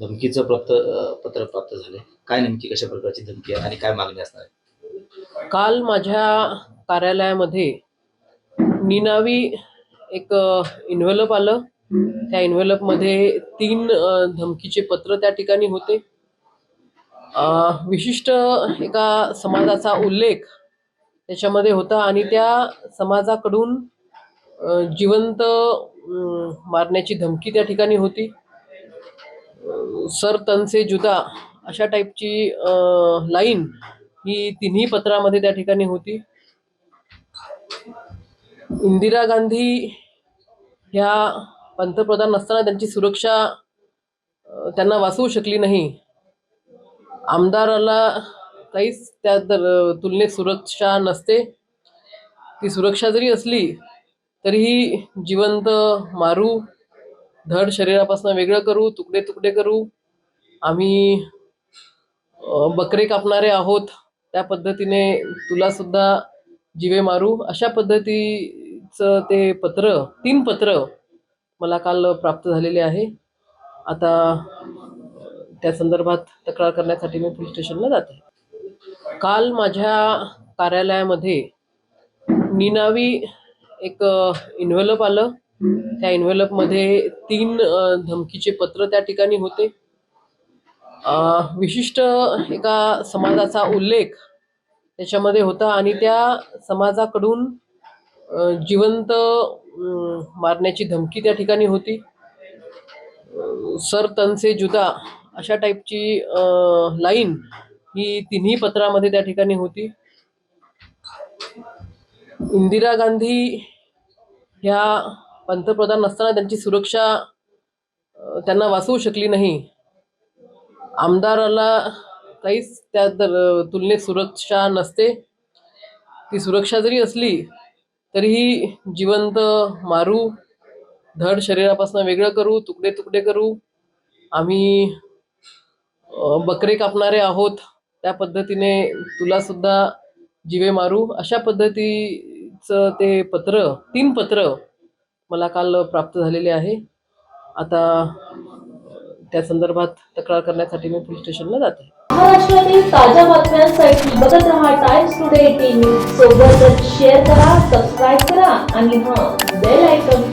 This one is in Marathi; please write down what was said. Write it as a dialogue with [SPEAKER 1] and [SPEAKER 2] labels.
[SPEAKER 1] धमकीचं प्राप्त पत्र प्राप्त झाले काय नेमकी कशा प्रकारची धमकी आहे आणि काय मागणी असणार आहे?
[SPEAKER 2] काल माझ्या कार्यालयामध्ये निनावी एक इन्व्हेलप आलं. त्या इन्व्हेलपमध्ये तीन धमकीचे पत्र त्या ठिकाणी होते. विशिष्ट एका समाजाचा उल्लेख त्याच्यामध्ये होता आणि त्या समाजाकडून जिवंत मारण्याची धमकी त्या ठिकाणी होती. सर तनसे जुदा अशा टाईपची लाईन ही तिन्ही पत्रामध्ये त्या ठिकाणी होती. इंदिरा गांधी ह्या पंतप्रधान असताना त्यांची सुरक्षा त्यांना वाचवू शकली नाही. आमदाराला काहीच त्या दर तुलनेत सुरक्षा नसते. ती सुरक्षा जरी असली तरीही जिवंत मारू धड शरीरापासून वेगळं करू तुकडे तुकडे करू. आम्ही बकरे कापणारे आहोत. त्या पद्धतीने तुला सुद्धा जिवे मारू. अशा पद्धतीचं ते पत्र तीन पत्र मला काल प्राप्त झालेले आहे. आता त्या संदर्भात तक्रार करण्यासाठी मी पोलीस स्टेशनला जाते. काल माझ्या कार्यालयामध्ये निनावी एक इन्व्हेलप आलं. त्या इन्व्हेलपमध्ये तीन धमकीचे पत्र त्या ठिकाणी होते. विशिष्ट एका समाजाचा उल्लेख त्याच्यामध्ये होता आणि त्या समाजाकडून जिवंत मारण्याची धमकी त्या ठिकाणी होती. सर तनसे जुदा अशा टाईपची लाईन ही तिन्ही पत्रामध्ये त्या ठिकाणी होती. इंदिरा गांधी ह्या पंतप्रधान असताना त्यांची सुरक्षा त्यांना वाचवू शकली नाही. आमदाराला काहीच त्या दर तुलनेत सुरक्षा नसते. ती सुरक्षा जरी असली तरीही जिवंत मारू धड शरीरापासून वेगळं करू तुकडे तुकडे करू आम्ही बकरे कापणारे आहोत. त्या पद्धतीने तुला सुद्धा जिवे मारू. अशा पद्धतीचं ते पत्र तीन पत्र मला काल प्राप्त झालेले आहे. आता त्या संदर्भात तक्रार करण्यासाठी मी पोलीस स्टेशनला जाते.
[SPEAKER 3] महाराष्ट्रातील ताज्या बातम्यांसाठी बघत राहा टाइम्स टुडे टीव्ही सोबतच शेअर करा सबस्क्राईब करा आणि हा बेल आयकॉन